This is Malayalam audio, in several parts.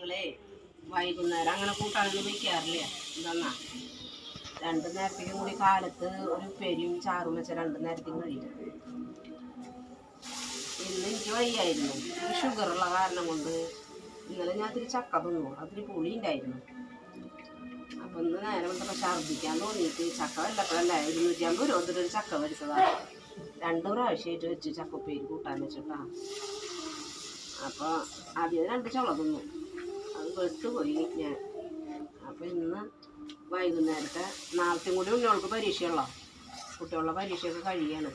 ഞങ്ങളെ വൈകുന്നേരം അങ്ങനെ കൂട്ടാനൊന്നും വയ്ക്കാറില്ല എന്താന്നാ? രണ്ട് നേരത്തേക്കും കൂടി കാലത്ത് ഒരു പെരിയും ചാറും വെച്ച രണ്ട് നേരത്തേക്കും കഴിയും. ഇന്ന് എനിക്ക് വയ്യായിരുന്നു. ഒരു ഷുഗറുള്ള കാരണം കൊണ്ട് ഇന്നലെ ഞാൻ ഇത്തിരി ചക്ക തിന്നു. അതിരി പുളി ഉണ്ടായിരുന്നു. അപ്പം ഇന്ന് നേരെ വന്നപ്പോൾ ഛർദ്ദിക്കാൻ തോന്നിയിട്ട് ചക്ക വല്ലപ്പോഴല്ല? ഇരുന്നൂറ്റി അമ്പത് രൂപ ഒരു ചക്ക വരിച്ചതാണ് രണ്ട് പ്രാവശ്യമായിട്ട് വെച്ച് ചക്കപ്പേര് കൂട്ടാൻ വെച്ചിട്ടാ. അപ്പോൾ ആദ്യം രണ്ട് ചുള തിന്നു. അത് വെട്ടുപോയി ഞാൻ. അപ്പോൾ ഇന്ന് വൈകുന്നേരത്തെ നാളത്തെയും കൂടി ഉണ്ണികൾക്ക് പരീക്ഷയുള്ളോ? കുട്ടികളുടെ പരീക്ഷയൊക്കെ കഴിയാണ്.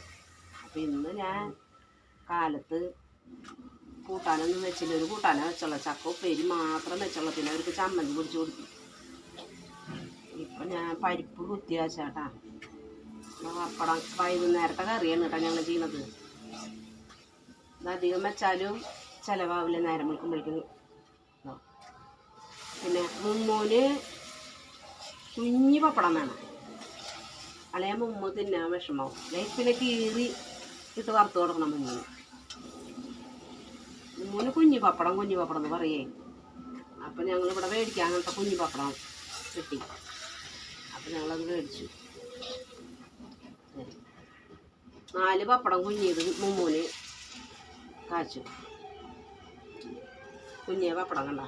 അപ്പോൾ ഇന്ന് ഞാൻ കാലത്ത് കൂട്ടാനൊന്നും വെച്ചില്ല. ഒരു കൂട്ടാനേ വെച്ചുള്ള. ചക്ക ഉപ്പേരി മാത്രം വെച്ചുള്ള. പിന്നെ അവർക്ക് ചമ്മന്തി പിടിച്ച് കൊടുത്തു. ഇപ്പം ഞാൻ പരിപ്പ് കുത്തി വെച്ചാട്ടാ. പപ്പടം വൈകുന്നേരത്തെ കറിയാണ് കേട്ടോ ഞങ്ങൾ ചെയ്യണത് ഇത് അധികം വെച്ചാലും ചിലവാവില്ല നേരം വിളിക്കുമ്പോഴേക്കും. പിന്നെ മുമ്മൂന് കുഞ്ഞി പപ്പടം വേണം. അല്ലെ മുമ്മ തിന്നാൻ വിഷമാവും ലൈഫിനെ കീറി ഇട്ട് വറുത്ത് കൊടുക്കണം മുമ്മൂന്. മുമ്മൂന് കുഞ്ഞി പപ്പടം കുഞ്ഞി പപ്പടം എന്ന് പറയേ. അപ്പം ഞങ്ങൾ ഇവിടെ മേടിക്കാൻ അങ്ങനത്തെ കുഞ്ഞി പപ്പടം കിട്ടി. അപ്പം ഞങ്ങളത് മേടിച്ചു. നാല് പപ്പടം കുഞ്ഞിയത് മുമ്മൂന് കാച്ചു. കുഞ്ഞേ പപ്പടം കണ്ട?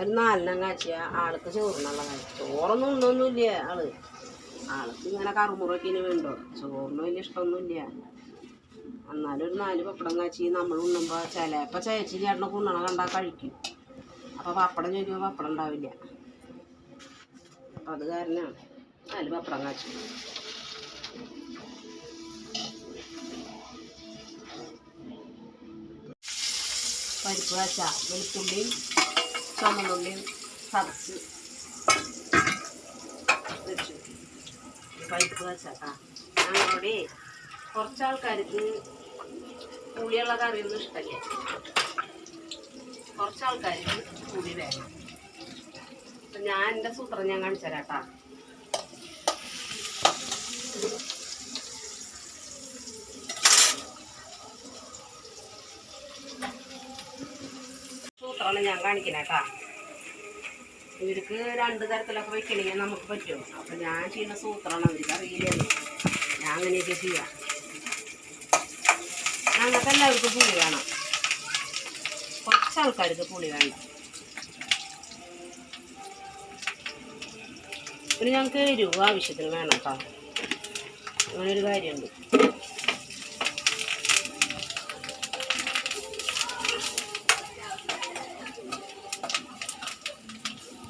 ഒരു നാലെണ്ണം കാച്ചിയ. ആൾക്ക് ചോറിനുള്ള കാര്യം. ചോറൊന്നും ഉണ്ടൊന്നുമില്ല ആൾ. ആൾക്ക് ഇങ്ങനെ കറുമുറക്കിന് വേണ്ടോ? ചോറിന് വലിയ ഇഷ്ടമൊന്നുമില്ല. എന്നാലും ഒരു നാല് പപ്പടം കാച്ചി നമ്മൾ ഉണ്ണുമ്പോൾ ചിലപ്പോൾ ചേച്ചി ചേട്ടനെ കുണ്ണണ കണ്ടാൽ കഴിക്കും. അപ്പോൾ പപ്പടം ചോദിക്കുമ്പോൾ പപ്പടം ഉണ്ടാവില്ല. അപ്പം അത് കാരണമാണ്. നാല് പപ്പടം കാച്ചി. പരിപ്പ് കാച്ച. വെളുത്തുള്ളിയും ചുമന്നുള്ളിയും പറിച്ച് വെച്ചു. പരിപ്പ് കാച്ചാട്ടാ ഞങ്ങളുടെ കുറച്ച് ആൾക്കാർക്ക് പുളിയുള്ള കറിയൊന്നും ഇഷ്ടമില്ല കുറച്ച് ആൾക്കാർക്ക് പുളി വേണം. അപ്പം ഞാൻ എന്റെ സൂത്രം ഞാൻ കാണിച്ചു തരാട്ടാ സൂത്രമാണ് ഞാൻ കാണിക്കണേട്ടാ ഇവർക്ക് രണ്ട് തരത്തിലൊക്കെ വെക്കണമെങ്കിൽ നമുക്ക് പറ്റും? അപ്പം ഞാൻ ചെയ്യുന്ന സൂത്രമാണ് അവർക്ക് അറിയില്ലെന്ന് ഞാൻ അങ്ങനെയൊക്കെ ചെയ്യാം. ഞങ്ങൾക്ക് എല്ലാവർക്കും പുളി വേണം. കുറച്ച് ആൾക്കാർക്ക് പുളി വേണ്ട. പിന്നെ ഞങ്ങൾക്ക് എരിവ് ആവശ്യത്തിന് വേണം കേട്ടോ അങ്ങനെ ഒരു കാര്യമുണ്ട്.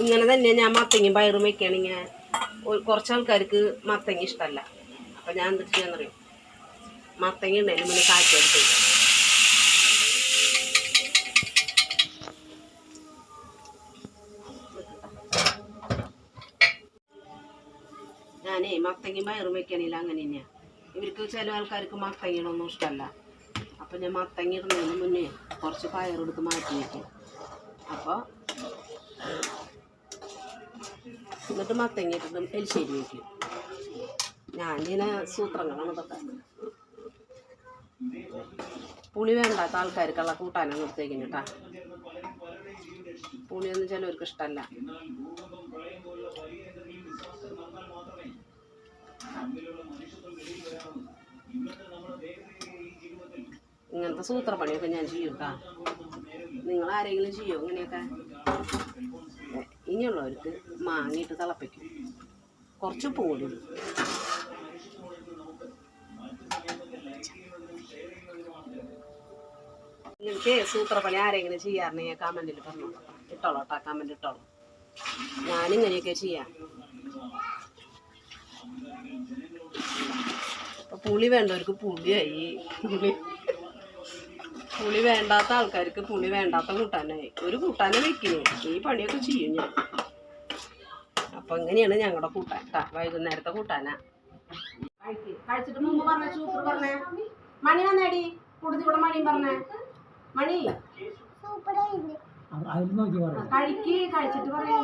ഇങ്ങനെ തന്നെ ഞാൻ മത്തങ്ങയും പയറും ഒരു- കുറച്ച് ആൾക്കാർക്ക് മത്തങ്ങ ഇഷ്ടമല്ല അപ്പം ഞാൻ എന്ത് ചെയ്യാന്നറിയും മത്തങ്ങ ഉണ്ടായിരുന്നു പിന്നെ കാറ്റെടുത്ത് ഞാനേ മത്തങ്ങയും പയറും വയ്ക്കാനില്ല അങ്ങനെ തന്നെയാണ് ഇവർക്ക് ചില ആൾക്കാർക്ക് മത്തങ്ങയൊന്നും ഇഷ്ടമല്ല അപ്പം ഞാൻ മത്തങ്ങ ഇടുന്നതിന് മുന്നേ കുറച്ച് പയറെടുത്ത് മാറ്റി വയ്ക്കും അപ്പോൾ എന്നിട്ട് മത്തങ്ങ ഇട്ടിട്ട് എലിശ്ശേരി വയ്ക്കും ഞാനിങ്ങനെ സൂത്രങ്ങളാണ് ഇതൊക്കെ. പുളി വേണ്ടാത്ത ആൾക്കാർക്കുള്ള കൂട്ടാനാണ് നിർത്തേക്കുന്നു കേട്ടാ പുളിയൊന്നും ചിലവർക്ക് ഇഷ്ടമല്ല ഇങ്ങനത്തെ സൂത്രപ്പണിയൊക്കെ ഞാൻ ചെയ്യും കേട്ടാ നിങ്ങൾ ആരെങ്കിലും ചെയ്യോ ഇങ്ങനെയൊക്കെ? ഇനിയുള്ളവർക്ക് മാങ്ങിയിട്ട് തിളപ്പിക്കും. കുറച്ച് ഇടും. നിങ്ങൾക്ക് സൂത്രപ്പണി ആരെങ്കിലും ചെയ്യാറുണ്ടെങ്കിൽ കമന്റിൽ പറഞ്ഞോളൂ ഇട്ടോളൂ കേട്ടോ കമന്റ് ഇട്ടോളൂ. ഞാനിങ്ങനെയൊക്കെ ചെയ്യാം. അപ്പോൾ പുളി വേണ്ടവർക്ക് പുളിയായി. പുളി പുളി വേണ്ടാത്ത ആൾക്കാർക്ക് പുളി വേണ്ടാത്ത കൂട്ടാനായി. ഒരു കൂട്ടാനെ വെക്കുന്നു ഈ പണിയൊക്കെ ചെയ്യും ഞാൻ. അപ്പൊ ഇങ്ങനെയാണ് ഞങ്ങളുടെ കൂട്ടാൻ. ട്ടാ വൈകുന്നേരത്തെ കൂട്ടാനാ. കഴിച്ചിട്ട് മുമ്പ് പറഞ്ഞ സൂപ്പർ പറഞ്ഞേ. മണി വന്നേടി. കൂടുതൽ മണിയും പറഞ്ഞേ. മണി? കഴിക്ക് കഴിച്ചിട്ട് പറയേ.